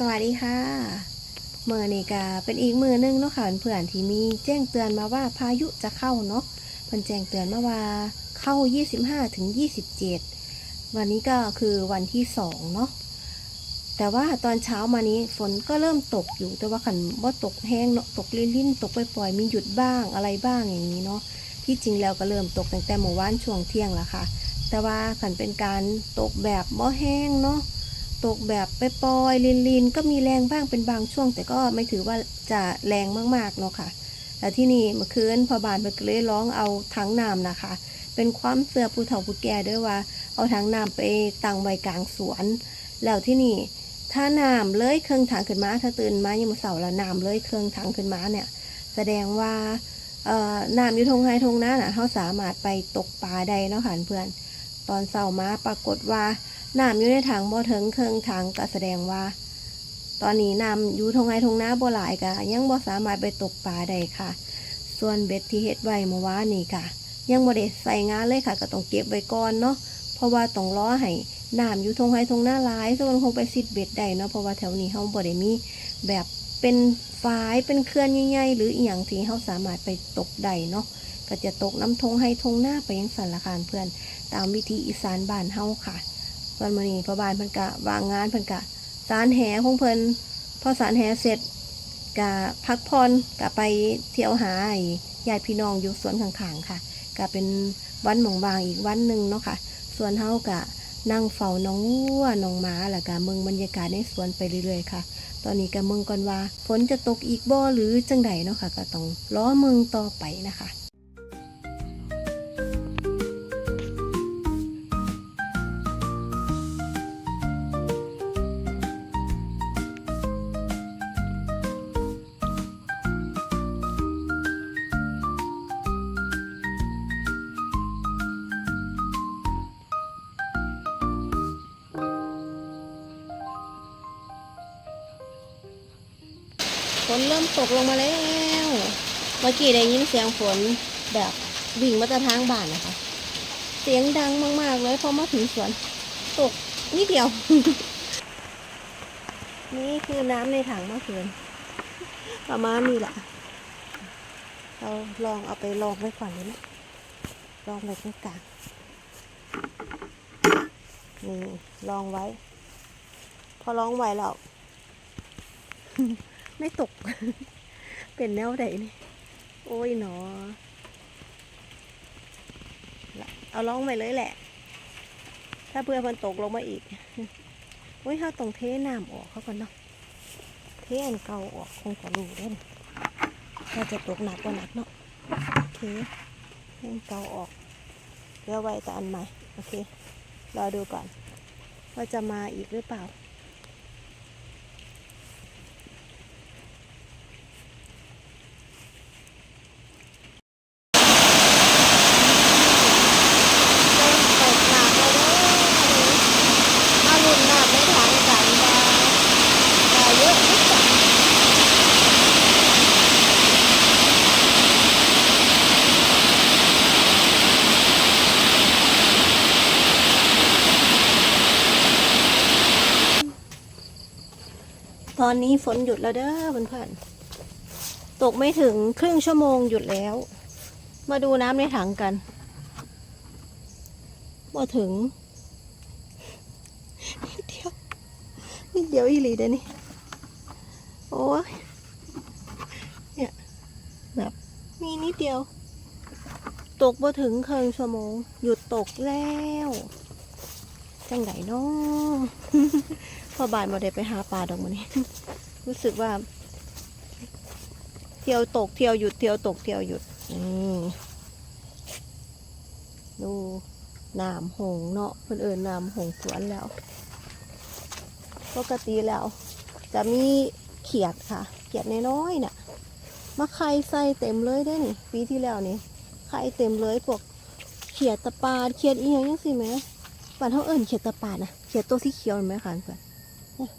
สวัสดีค่ะเมื่อนี้ก็เป็นอีกมือนึงเนาะค่ะเพื่อนที่มีแจ้งเตือนมาว่าพายุจะเข้าเนาะเพิ่นแจ้งเตือนมาว่าเข้า 25ถึง27 วันนี้ก็คือวันที่2เนาะแต่ว่าตอนเช้ามานี้ฝนก็เริ่มตกอยู่ แต่ว่าขันว่าตกแห้งเนาะตกลิ่นๆตกปล่อยๆมีหยุดบ้างอะไรบ้างอย่างนี้เนาะที่จริงแล้วก็เริ่มตกตั้งแต่เมื่อวานช่วงเที่ยงแล้วค่ะ แต่ว่าขันเป็นการตกแบบบ่แห้งเนาะ ตกแบบไปปล่อยๆลินก็มีแรงบ้างเป็นบางช่วง แต่ก็ไม่ถือว่าจะแรงมากๆเนาะค่ะแต่ที่นี่เมื่อคืนพอบานเพิ่นก็เลยร้องเอาถังน้ำนะคะ เป็นความเสื่อผู้เฒ่าผู้แก่ด้วยว่า เอาถังน้ำไปตั้งไว้กลางสวน แล้วที่นี่ถ้าน้ำเลยเครื่องถังขึ้นมาถ้าตื่นมายังมาเสาร์แล้วน้ำเลยเครื่องถังขึ้นมาเนี่ย แสดงว่าเอ่อน้ำอยู่ทงไฮทงน้าน่ะเขาสามารถไปตกปลาได้เนาะค่ะเพื่อน ตอนเสาร์มาปรากฏว่า น้ำอยู่ในถังบ่ถึงเครื่องถังก็แสดงว่า ตอนนี้น้ำอยู่ทงไห้ทงน้าบ่หลายก็ยังบ่สามารถไปตกปลาได้ค่ะ ส่วนเบ็ดที่เฮ็ดไว้เมื่อวานนี่ค่ะ ยังบ่ได้ใส่งานเลยค่ะ ก็ต้องเก็บไว้ก่อนเนาะเพราะว่าต้องรอให้น้ำอยู่ทงไห้ทงหน้าหลายส่วนคงไปซิดเบ็ดได้เนาะเพราะว่าแถวนี้เฮาบ่ได้มีแบบเป็นฝายเป็นเคลื่อนใหญ่ๆหรืออีหยังที่เฮาสามารถไปตกได้เนาะก็จะตกน้ำทงไห้ทงหน้าไปยังสันละคานเพื่อน ตามวิธีอีสานบ้านเฮาค่ะ วันมื้อนี้พ่อบ้านเพิ่นกะวางงานเพิ่นกะสารแหของเพิ่นพอสารแหเสร็จกะพักผ่อนกะไปเที่ยวหาไอ้ญาติพี่น้องอยู่สวนข้างๆค่ะกะเป็นวันหมองบางอีกวันหนึ่งเนาะค่ะ ส่วนเฮากะนั่งเฝ้าน้องวัวน้องหมาแล้วกะเมืองบรรยากาศในสวนไปเรื่อยๆค่ะ ตอนนี้กะเมืองก่อนว่าฝนจะตกอีกบ่หรือจังใดเนาะค่ะก็ต้องรอเมืองต่อไปนะคะ นเริ่มตกลงมาแล้ว เมื่อกี้ได้ยินเสียงฝนแบบวิ่งมาจากทางบ้านนะคะ เสียงดังมาก ๆ เลยพอมาถึงสวน ตกนิดเดียว นี่คือน้ำในถังเมื่อคืนประมาณนี้แหละ เราลองเอาไปลองไว้ก่อนเลยนะลองไว้ตรงกลางนี่ลองไว้ พอลองไว้แล้ว ไม่ตก เป็นแนวใดนี่ โอ้ยหนอ เอาล่องไปเลยแหละ ถ้าเพื่อมันตกลงมาอีกโอ้ยเขาต้องเทน้ำออกเขาก่อนเนาะ เทอันเก่าออกคงจะรู้ได้นี่ถ้าจะตกหนักก็หนักเนาะ โอเคเทอันเก่าออกเหลือไว้แต่อันใหม่ โอเค รอดูก่อน ว่าจะมาอีกหรือเปล่า เริ่มตกหนักแล้วเด้อมาลุ่นหนักไม่ทันกันว่าว่าเยอะนิดจังต อนนี้ฝนหยุดแล้วเด้อเพื่อนๆตกไม่ถึงครึ่งชั่วโมงหยุดแล้ว มาดูน้ำในถังกันมาถึงนิดเดียวนิดเดียวอีหลีเด้นี่โอ้ยเนี่ยแบบมีนิดเดียว ตกมาถึงครึ่งชั่วโมง หยุดตกแล้ว จังไดเนาะ พอบ่ายมาได้ไปหาปลาดอกมันนี้ รู้สึกว่า เที่ยวตกเที่ยวหยุดเที่ยวตกเที่ยวหยุดอืมดูน้ำหงเนาะเพิ่อนเอิญน้ำหงสวนแล้ว ปกติแล้ว จะมีเขียดค่ะ เขียดน้อยๆน่ะมาไข่ใส่เต็มเลยได้นี่ปีที่แล้วนี่ไข่เต็มเลยพวกเขียดตะปาดเขียดอีหยังยังสิแหม่บ้านเขาเอิญเขียดตะปาดนะเขียดตัวสีเขียวเห็นไหมคะเพื่อนเนี่ย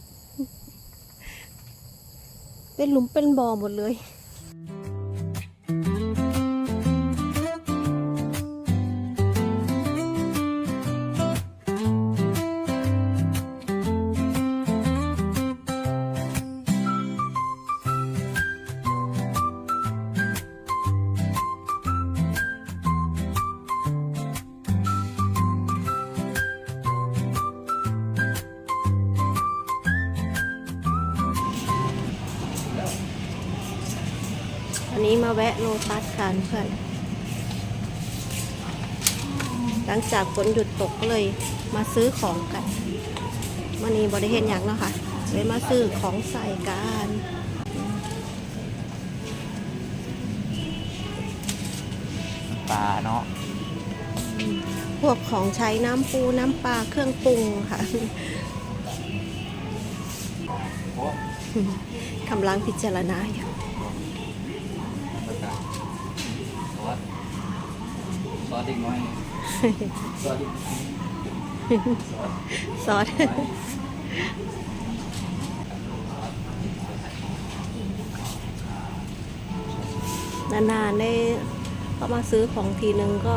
เป็นหลุมเป็นบ่อหมดเลย นี้มาแวะโลตัสกันเพื่อน หลังจากฝนหยุดตกก็เลยมาซื้อของกันวันนี้บริเห็นอย่างเนาะค่ะเลยมาซื้อของใส่กันปลาเนาะพวกของใช้น้ำปูน้ำปลาเครื่องปรุงค่ะโอ้กำลังพิจารณาอยู่ เด็กน้อยซอสเด็กน้อยซอสซอสนานๆได้ก็มาซื้อของทีนึงก็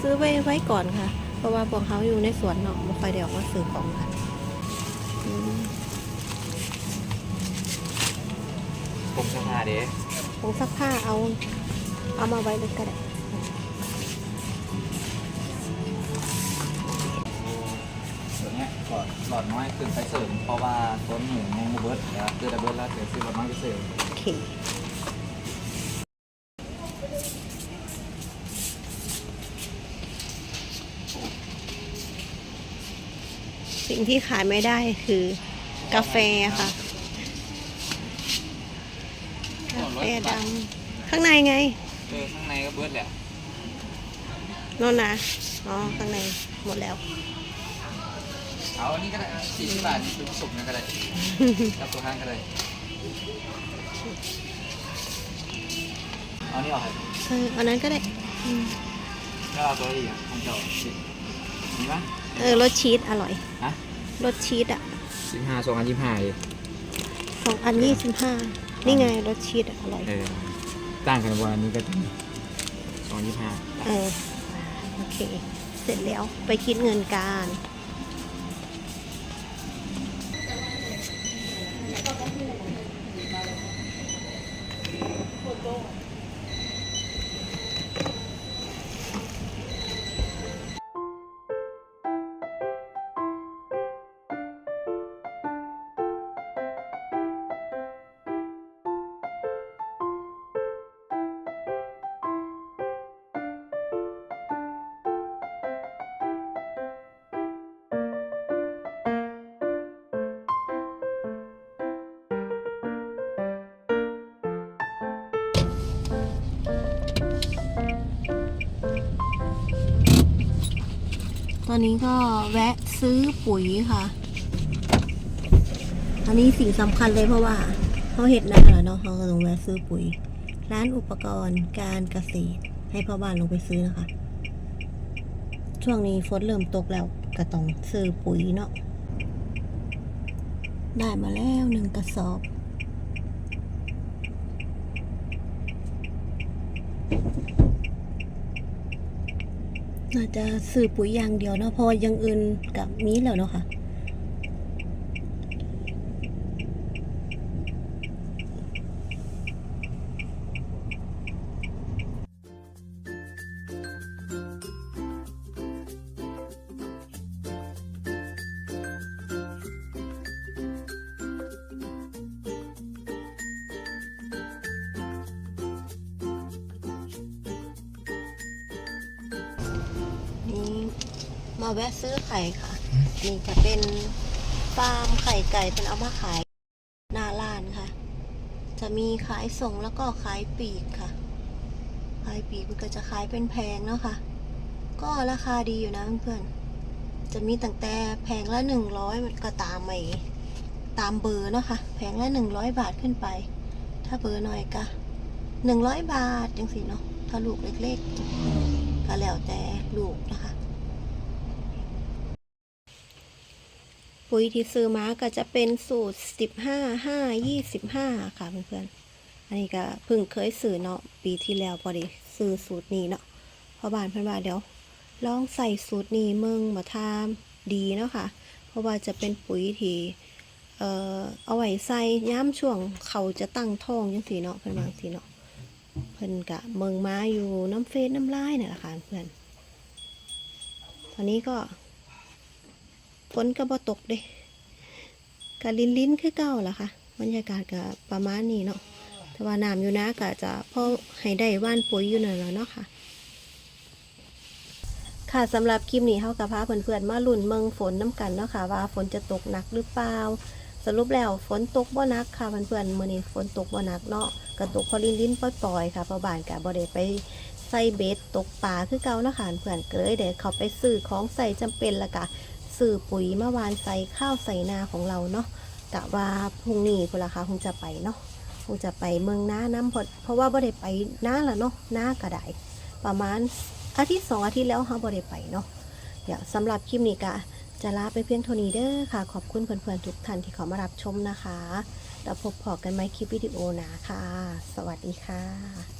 ซื้อไว้ไว้ก่อนค่ะ เพราะว่าพวกเขาอยู่ในสวนเนาะไม่ค่อยได้ออกมาซื้อของกันอืมผมสภาเด้ผงซักผ้าเอา เอามาไว้เลยก็ได้ หลอดหลอดน้อยขึ้นไปเสริมเพราะว่าต้นหนึ่งยังบ่เบิร์ดแล้วคือดับเบิลแล้วเดี๋ยวซื้อหลอดน้อยไปเสริมโอเคสิ่งที่ขายไม่ได้คือกาแฟค่ะ กาแฟดำข้างในไง เออข้างในก็เบิร์ดแหละ โน่นนะ อ๋อ ข้างในหมดแล้ว เอาอันนี้ก็ได้สี่สิบบาทนี่คือผสมกันก็ได้กับตัวข้างก็ได้เอานี่ออกให้เอออันนั้นก็ได้อืมแล้วเอาตัวนี้อะของเจ้าสิมีปะเออรสชีสอร่อยฮะรสชีสอะสิบห้าสองอันยี่ห้าเลยสองอันยี่สิบห้านี่ไงรสชีสอะอร่อย เออต่างกันวันนี้ก็สองยี่ห้า เออ โอเค เสร็จแล้วไปคิดเงินการ ตอนนี้ก็แวะซื้อปุ๋ยค่ะ อันนี้สิ่งสำคัญเลยเพราะว่าเขาเห็ดนาแล้วเนาะเขาก็ต้องแวะซื้อปุ๋ย ร้านอุปกรณ์การเกษตร ให้พ่อบ้านลงไปซื้อนะคะ ช่วงนี้ฝนเริ่มตกแล้วก็ต้องซื้อปุ๋ยเนาะได้มาแล้วหนึ่งกระสอบ น่าจะซื้อปุ๋ยอย่างเดียวเนาะเพราะว่าอยังอื่นกับมีแล้วเนาะค่ะ แวะซื้อไข่ค่ะ นี่จะเป็นฟาร์มไข่ไก่เป็นเอามาขายหน้าร้านค่ะ จะมีขายส่งแล้วก็ขายปีกค่ะ ขายปีกมันก็จะขายเป็นแพงเนาะค่ะ ก็ราคาดีอยู่นะเพื่อนๆ จะมีตั้งแต่แพงละหนึ่งร้อยมันก็ตามไปตามเบอร์เนาะค่ะ แพงละหนึ่งร้อยบาทขึ้นไป ถ้าเบอร์หน่อยก็หนึ่งร้อยบาทจังสิเนาะถ้าลูกเล็กๆ ก็แล้วแต่ลูกนะคะ ปุ๋ยที่ซื้อมาก็จะเป็นสูตร 15 5 25 ค่ะเพื่อนๆ อันนี้ก็เพิ่งเคยซื้อเนาะปีที่แล้วพอดีซื้อสูตรนี้เนาะเพอบานเพื่อนว่าเดี๋ยว ลองใส่สูตรนี้มึงมาทามดีเนาะค่ะ เพราะว่าจะเป็นปุ๋ยที่เอ่อเอาไว้ใส่ย้ำช่วงเขาจะตั้งท้องยังสีเนาะเพื่อนบางสีเนาะเพิ่อนกะเมืองม้าอยู่น้ำเฟซน้ำลายเนี่ยแหละค่ะเพื่อน ตอนนี้ก็ ฝนก็บ่ตกเด้กะลินลิ้นคือเก่าล่ะค่ะ บรรยากาศก็ประมาณนี้เนาะแต่ว่าน้ำอยู่นะก็จะพอให้ได้ว่านปุ๋ยอยู่นั่นแหละเนาะค่ะ ค่ะสำหรับคลิปนี้เขากับพาเพื่อนๆมาลุ่นเมืองฝนน้ำกันเนาะค่ะ ว่าฝนจะตกหนักหรือเปล่าสรุปแล้วฝนตกบ่นักค่ะเพื่อนๆมื้อนี้ฝนตกบ่นักเนาะก็ตกพอลิ้นลิ้นปล่อยๆค่ะเพราบานก็บ่ได้ไปใส่เบ็ดตกปลาคือเก่าเนาะค่ะเพื่อนก็เลยเดี๋ยวเขาไปซื้อของใส่จำเป็นละก็ ซื้อปุ๋ยมาวานใส่ข้าวใส่นาของเราเนาะกะว่าพรุ่งนี้พุ่นละค่ะคงจะไปเนาะคงจะไปเมืองน้าน้ำพราะเพราะว่าบ่ได้ไปน้าละเนาะน้าก็ไดประมาณอาทิตย์สองอาทิตย์แล้วเฮาบ่ได้ไปเนาะเดี๋ยวสำหรับคลิปนี้ก็จะลาไปเพียงเท่านี้เด้อค่ะ ขอบคุณเพื่อนๆทุกท่านที่เขามารับชมนะคะแล้วพบพอกันไหมคลิปวิดีโอหนาค่ะ สวัสดีค่ะ